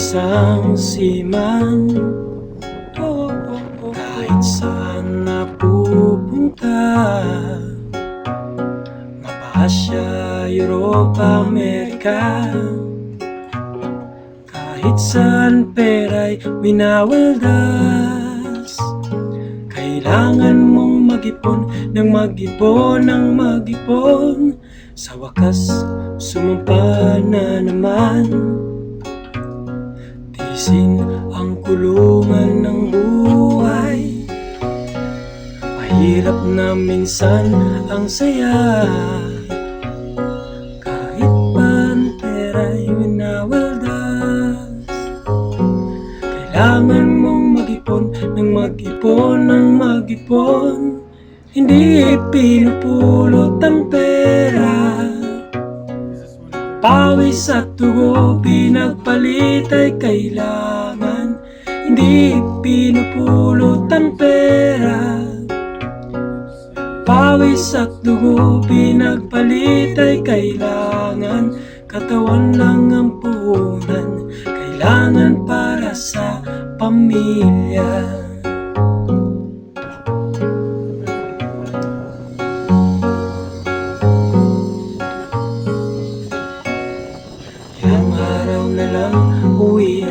isang seaman oh, oh, oh. Kahit saan napupunta Mapasya, Europa, Amerika. Kahit saan pera'y minawaldas Kailangan mong mag-ipon ng mag-ipon ng mag-ipon. Sa wakas, sumampa na naman Tisin ang kulungan ng buhay. Mahirap na minsan ang saya. Kahit pa ang pera'y minawaldas Kailangan mong mag-ipon ng mag-ipon ng mag-ipon. Hindi pinupulot ang pera Pawis at dugo pinagpalit ay kailangan. Hindi pinupulot ang pera. Pawis at dugo pinagpalit ay kailangan. Katawan lang ang puhunan Kailangan para sa pamilya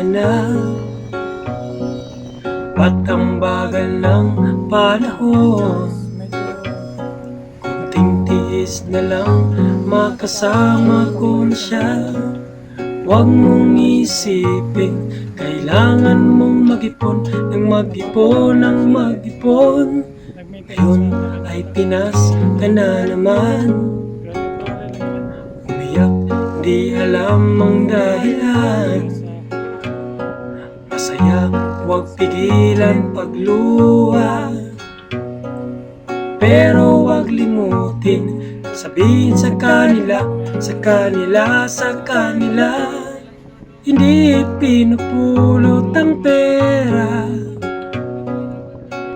na. Bagal ng panahon. Kunting tiis na lang makasama ko na siya. Huwag mong isipin Kailangan mong mag-ipon ng mag-ipon ng mag-ipon. Ngayon ay Pinas ka na naman. Umiyak, di alam ang dahilan Masaya, huwag pigilan pagluha. Pero huwag limutin. Sabihin sa kanila, sa kanila, sa kanila. Hindi pinupulot ang pera.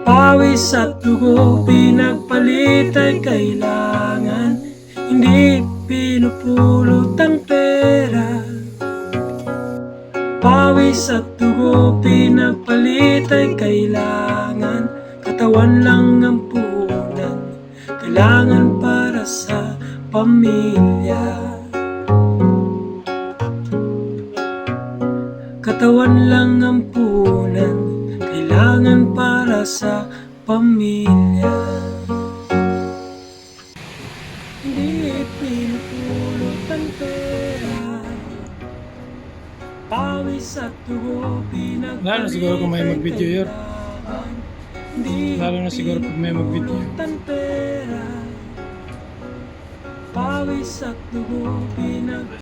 Pawis at dugo pinagpalit ay kailangan. Hindi pinupulot ang pera Pawis at dugo pinagpalit ay kailangan Katawan lang ang punan Kailangan para sa pamilya. Katawan lang ang punan Kailangan para sa pamilya. Hindi pinupulot Pawis at dugo pinagpalit Lalo siguro kung may mag-video yun. Lalo na siguro pag may mag-video. Pawis at dugo pinag